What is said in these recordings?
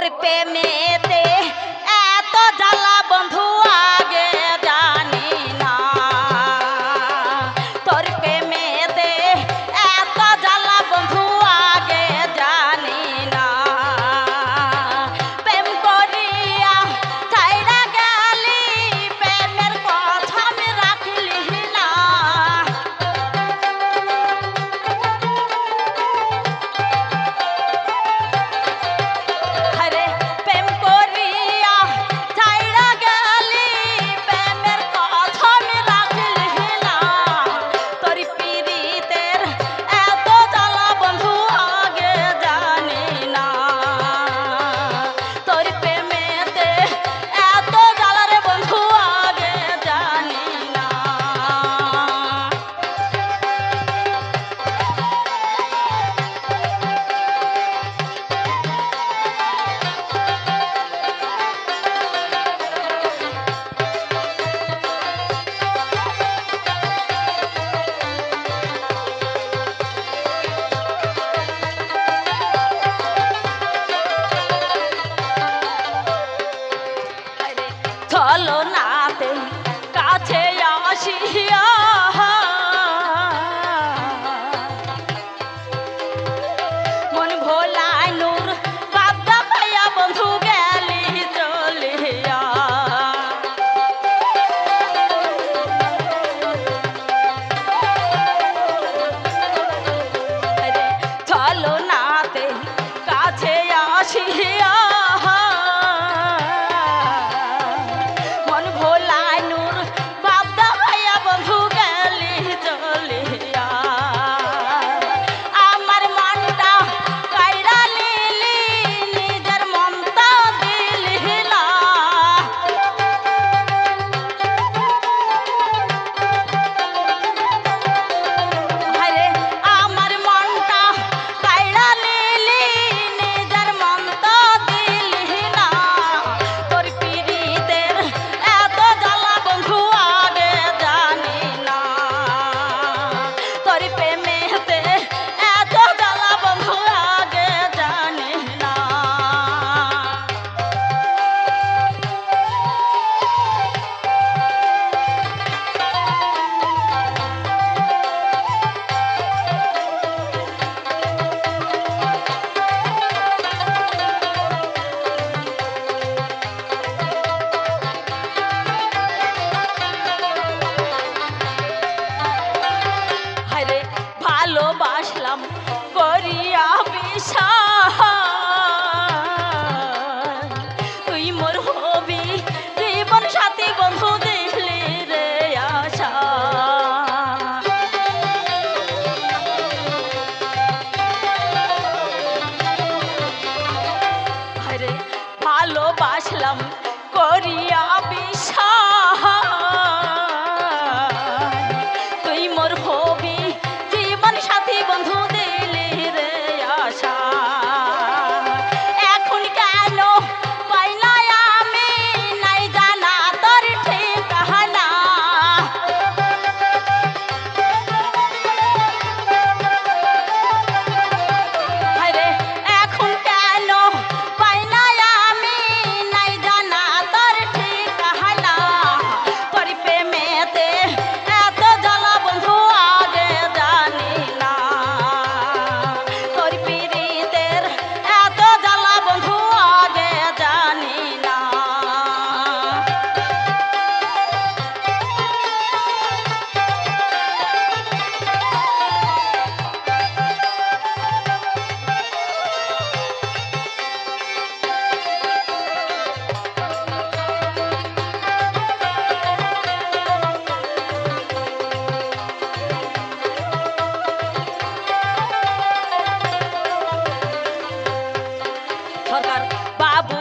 ওর প্রেমেতে এত ডাল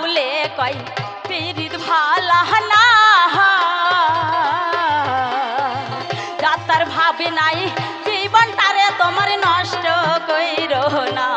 বলে কয় পেরিত ভালা না যাতার ভাবে নাই জীবনটারে তোমার নষ্ট কইর না।